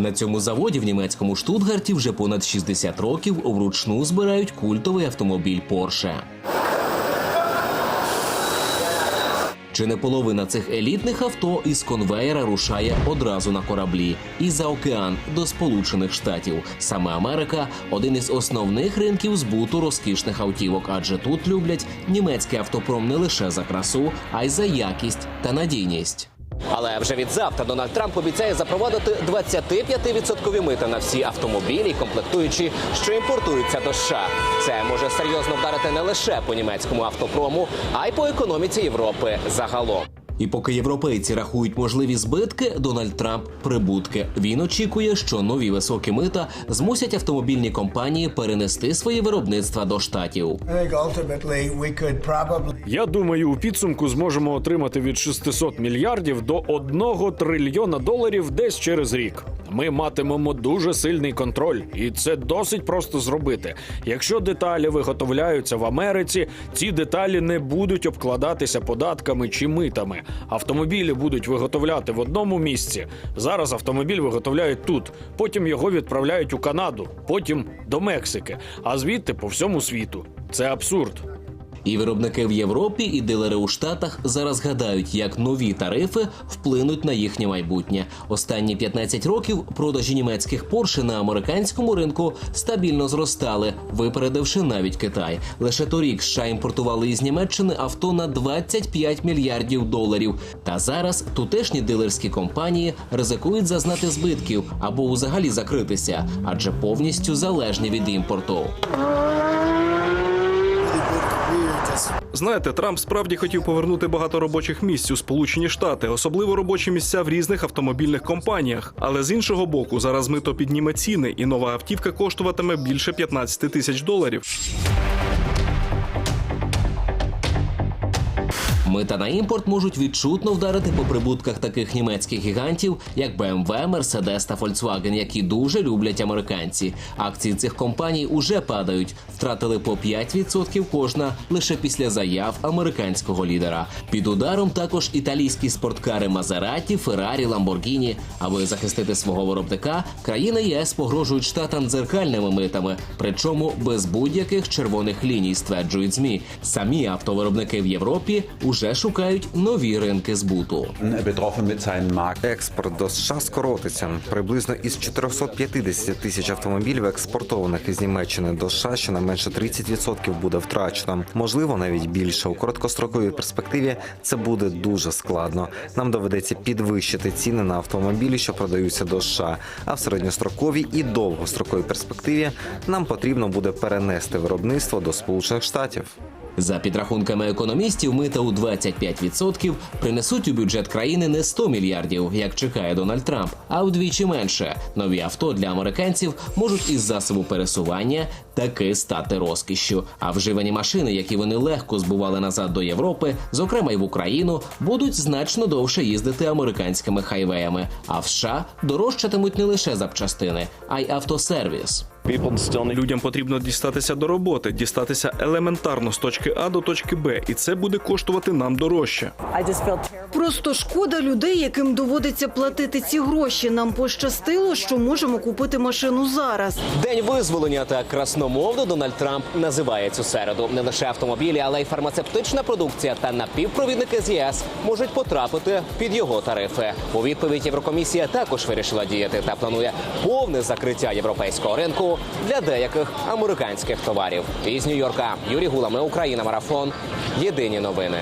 На цьому заводі в німецькому Штутгарті вже понад 60 років вручну збирають культовий автомобіль Porsche. Чи не половина цих елітних авто із конвеєра рушає одразу на кораблі і за океан до Сполучених Штатів. Саме Америка один із основних ринків збуту розкішних автівок, адже тут люблять німецький автопром не лише за красу, а й за якість та надійність. Але вже від завтра Дональд Трамп обіцяє запровадити 25% мита на всі автомобілі, комплектуючі, що імпортуються до США. Це може серйозно вдарити не лише по німецькому автопрому, а й по економіці Європи загалом. І поки європейці рахують можливі збитки, Дональд Трамп прибутки. Він очікує, що нові високі мита змусять автомобільні компанії перенести свої виробництва до штатів. Я думаю, у підсумку зможемо отримати від 600 мільярдів до 1 трильйона доларів десь через рік. Ми матимемо дуже сильний контроль, і це досить просто зробити. Якщо деталі виготовляються в Америці, ці деталі не будуть обкладатися податками чи митами. Автомобілі будуть виготовляти в одному місці. Зараз автомобіль виготовляють тут, потім його відправляють у Канаду, потім до Мексики, а звідти по всьому світу. Це абсурд. І виробники в Європі і дилери у Штатах зараз гадають, як нові тарифи вплинуть на їхнє майбутнє. Останні 15 років продажі німецьких Porsche на американському ринку стабільно зростали, випередивши навіть Китай. Лише торік США імпортували із Німеччини авто на 25 мільярдів доларів. Та зараз тутешні дилерські компанії ризикують зазнати збитків або взагалі закритися, адже повністю залежні від імпорту. Знаєте, Трамп справді хотів повернути багато робочих місць у Сполучені Штати, особливо робочі місця в різних автомобільних компаніях. Але з іншого боку, зараз мито підніме ціни, і нова автівка коштуватиме більше 15 тисяч доларів. Мита на імпорт можуть відчутно вдарити по прибутках таких німецьких гігантів, як BMW, Mercedes та Volkswagen, які дуже люблять американці. Акції цих компаній уже падають, втратили по 5% кожна лише після заяв американського лідера. Під ударом також італійські спорткари Maserati, Ferrari, Lamborghini. Аби захистити свого виробника, країни ЄС погрожують штатам дзеркальними митами, причому без будь-яких червоних ліній, стверджують змі. Самі автовиробники в Європі уже шукають нові ринки збуту. Експорт до США скоротиться приблизно із 450 тисяч автомобілів, експортованих із Німеччини до США, щонайменше 30% буде втрачено. Можливо, навіть більше у короткостроковій перспективі це буде дуже складно. Нам доведеться підвищити ціни на автомобілі, що продаються до США. А в середньостроковій і довгостроковій перспективі нам потрібно буде перенести виробництво до Сполучених Штатів. За підрахунками економістів, мита у 25% принесуть у бюджет країни не 100 мільярдів, як чекає Дональд Трамп, а вдвічі менше. Нові авто для американців можуть із засобу пересування таки стати розкішшю. А вживані машини, які вони легко збували назад до Європи, зокрема й в Україну, будуть значно довше їздити американськими хайвеями. А в США дорожчатимуть не лише запчастини, а й автосервіс. Людям потрібно дістатися до роботи, дістатися елементарно з точки А до точки Б, і це буде коштувати нам дорожче. Просто шкода людей, яким доводиться платити ці гроші. Нам пощастило, що можемо купити машину зараз. День визволення та красномовно Дональд Трамп називає цю середу. Не лише автомобілі, але й фармацевтична продукція та напівпровідники з ЄС можуть потрапити під його тарифи. У відповідь Єврокомісія також вирішила діяти та планує повне закриття європейського ринку для деяких американських товарів. Із Нью-Йорка Юрій Гулами Україна, марафон. Єдині новини.